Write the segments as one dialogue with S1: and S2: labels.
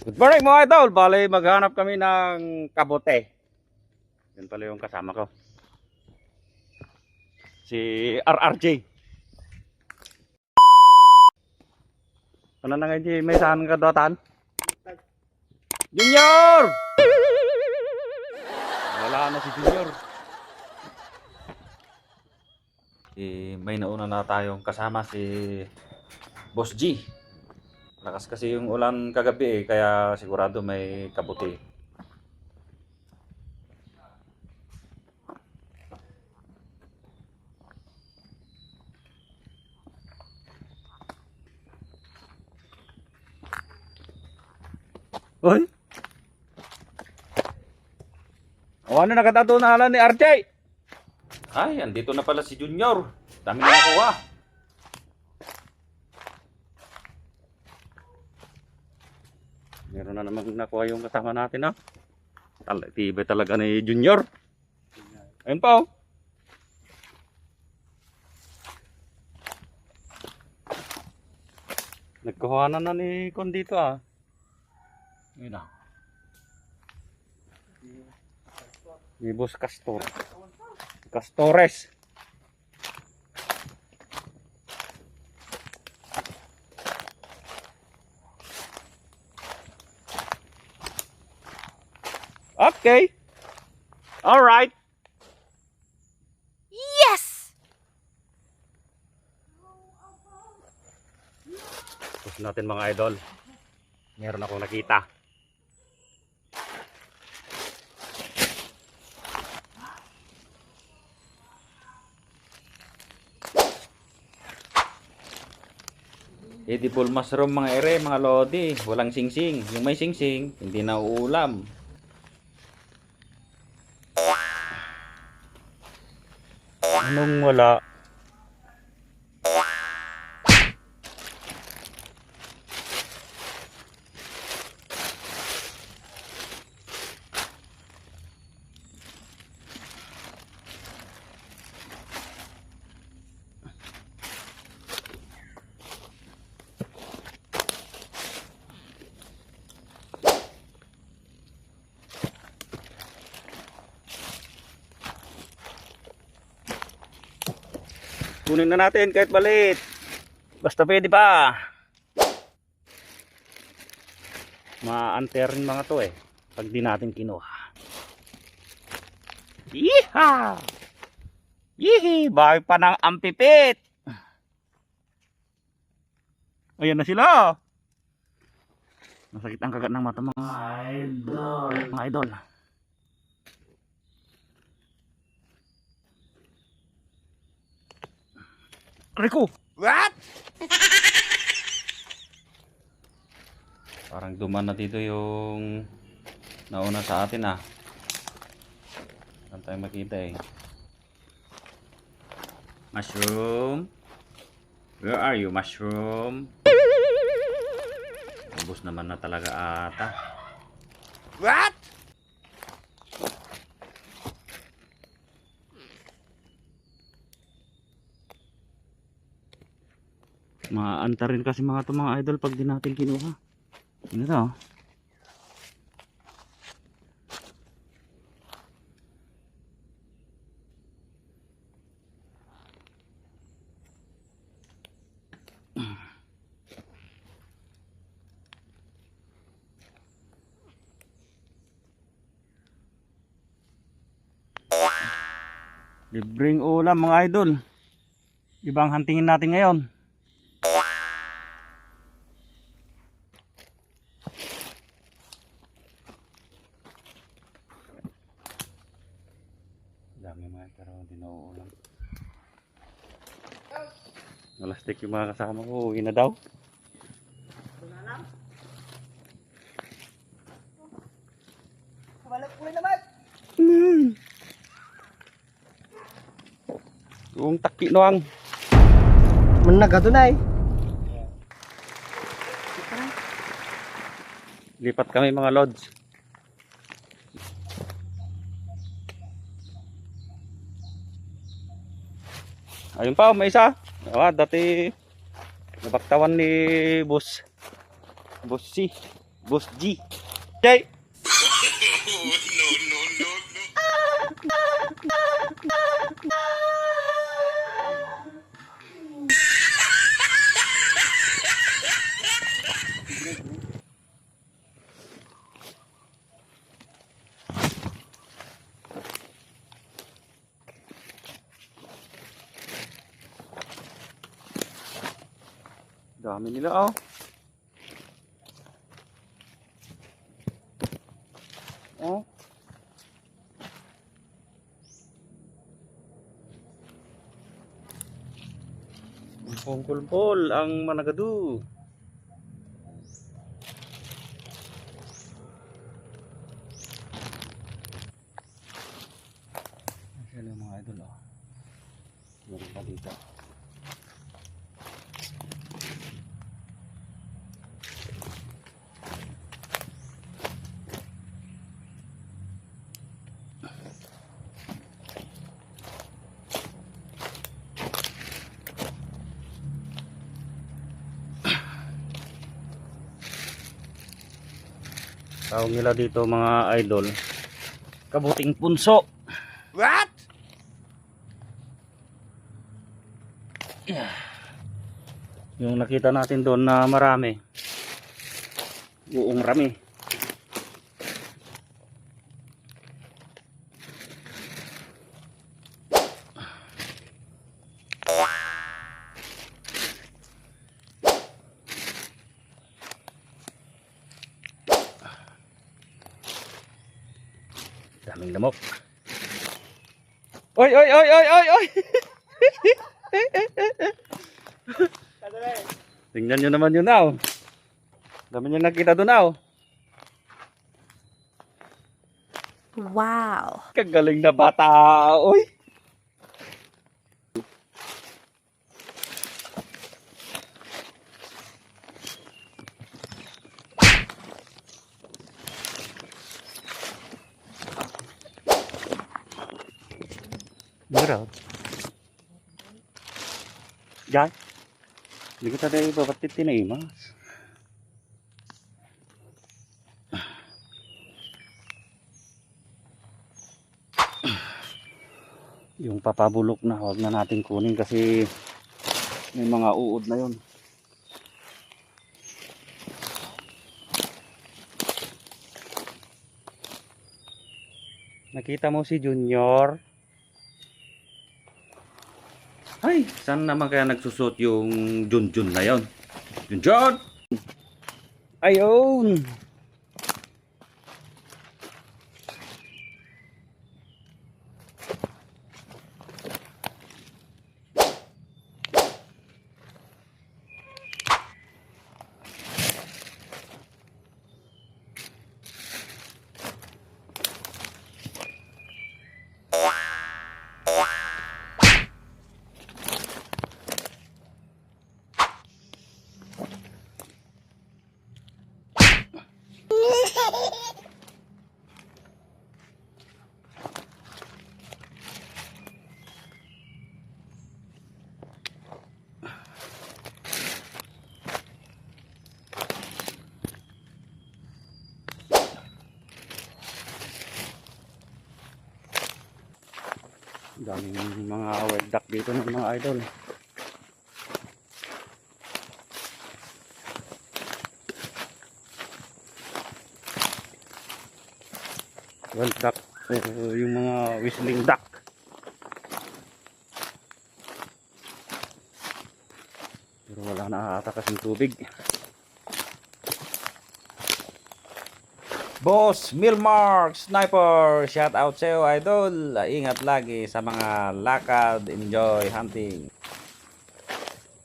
S1: Good morning mga idol. Bale, maghanap kami ng kabote. Yan pala yung kasama ko. Si RRJ. Ano na nga, J? May saan ka dotan? Junior! Wala na si Junior. Eh, may nauna na tayong kasama si Boss G. Lakas kasi yung ulan kagabi eh, kaya sigurado may kabuti. Uy! O ano nakatatunalan ni RJ? Ay, andito na pala si Junior. Dami na nakuha. Meron na namang nakuha yung kasama natin, ha? Tal tibay talaga ni Junior. Ayun pa, oh. Nagkuhanan na ni Kon dito, ah. Yun na. Ni Boss Castor. Castores. Okay. All right.
S2: Yes!
S1: Tapos natin mga idol. Meron akong nakita. Edible mushroom mga ere, mga lodi. Walang singsing. Yung may singsing, hindi na uulam. Anong wala? Kunin na natin kahit balit. Basta pwede pa. Maanter rin mga to eh. Pag di natin kinuha. Yeeha! Yihi! Bahay pa ng ampipit! Ayan na sila! Masakit ang kagat ng mata mga idol. Mga idol. Rico!
S2: What?
S1: Parang duman na dito yung nauna sa atin ah. Saan tayo makita eh. Mushroom. Where are you, mushroom? Ubus naman na talaga ata.
S2: What?
S1: Maanta rin kasi mga to mga idol pag di natin kinuha. Ano to? Libreng ulam mga idol. Ibang huntingin natin ngayon. Dami mga pero hindi na uulam. Nalastik yung mga kasama ko. Uwi na daw. Hmm. Yung taki noang.
S2: Managa doon ay.
S1: Lipat kami mga lods. Ayun pa, may isa. Ah, dati nabaktawan ni boss. Boss C. Boss G. Jay! Dami nila oh. Oh. Pungkulpol ang managadu. Ayan mga idol oh. Meron pa dito. Tawag nila dito mga idol. Kabuting punso.
S2: What?
S1: Yung nakita natin doon na marami. Buong rami. Daming lamok. Oy, oy, oy, oy, oy, oy! Tingnan nyo naman yun now. Dami nyo nakita doon now.
S3: Wow.
S1: Kagaling na bata, oy. Mura. Jai. Hindi kita tayo babatit tinaimas. Yung papabulok na, huwag na natin kunin kasi may mga uod na yon. Nakita mo si Junior? Ay, saan naman kaya nagsusot yung Junjun na yon? Junjun! Ayun! Daming mga wet duck dito ng mga idol. Wet duck. Eh, yung mga whistling duck. Pero wala na ata kasing tubig
S4: Boss Milmark Sniper, shout out sa iyo idol. Ingat lagi sa mga lakad, enjoy hunting.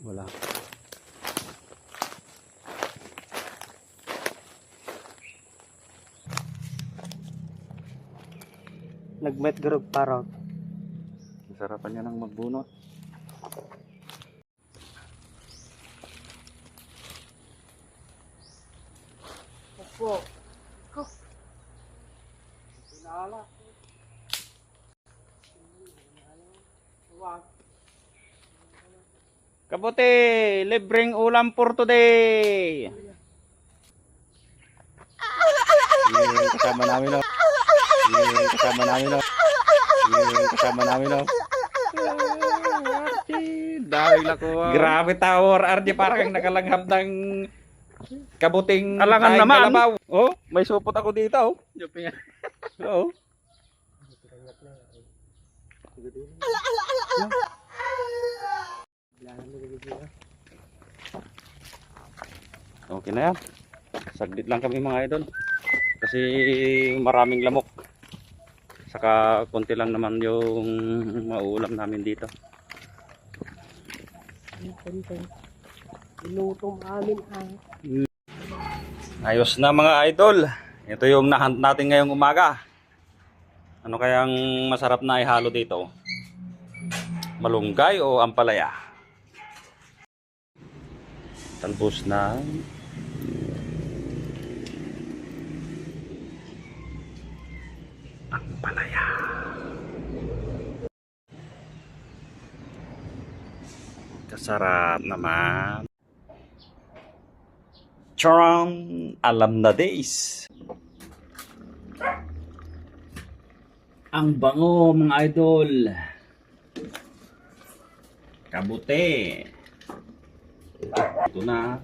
S1: wala
S2: Nagmet garog parot.
S1: Sarapan niya ng magbunot.
S2: Opo.
S4: Kabuti, libreng ulam for today.
S1: kasama namin oh. Yung kasama namin oh. Yung kasama namin oh.
S5: Dahil ako.
S1: Grabe tower, RJ parang kang nakalanghap ng kabuting
S5: Alangan naman.
S1: kalabaw. Oh, may supot ako dito oh. Oo. Okay na yan. Saglit lang kami mga idol. Kasi maraming lamok. Saka konti lang naman yung mauulam namin dito.
S2: Iluto amin ang
S1: Ayos na mga idol. Ito yung nahunt natin ngayong umaga. Ano kayang masarap na ihalo dito? Malunggay o ampalaya? Talbos na ampalaya. Kasarap naman. Charam! Alam na days. Ang bango mga idol. Kabute. Ito na.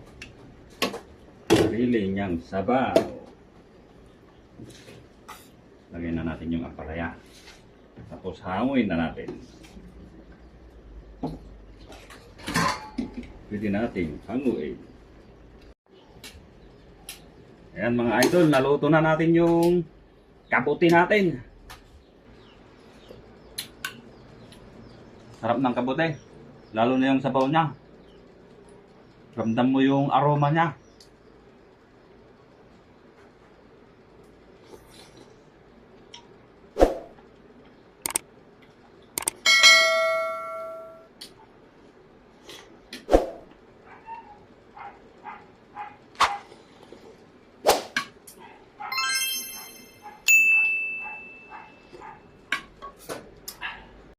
S1: Sarili niyang sabaw. Lagyan na natin yung apalaya. Tapos hanguin na natin. Pwede natin hanguin. Ayan mga idol, naluto na natin yung kabuti natin. Sarap ng kabuti. Lalo na yung sabaw niya. Ramdam mo yung aroma niya.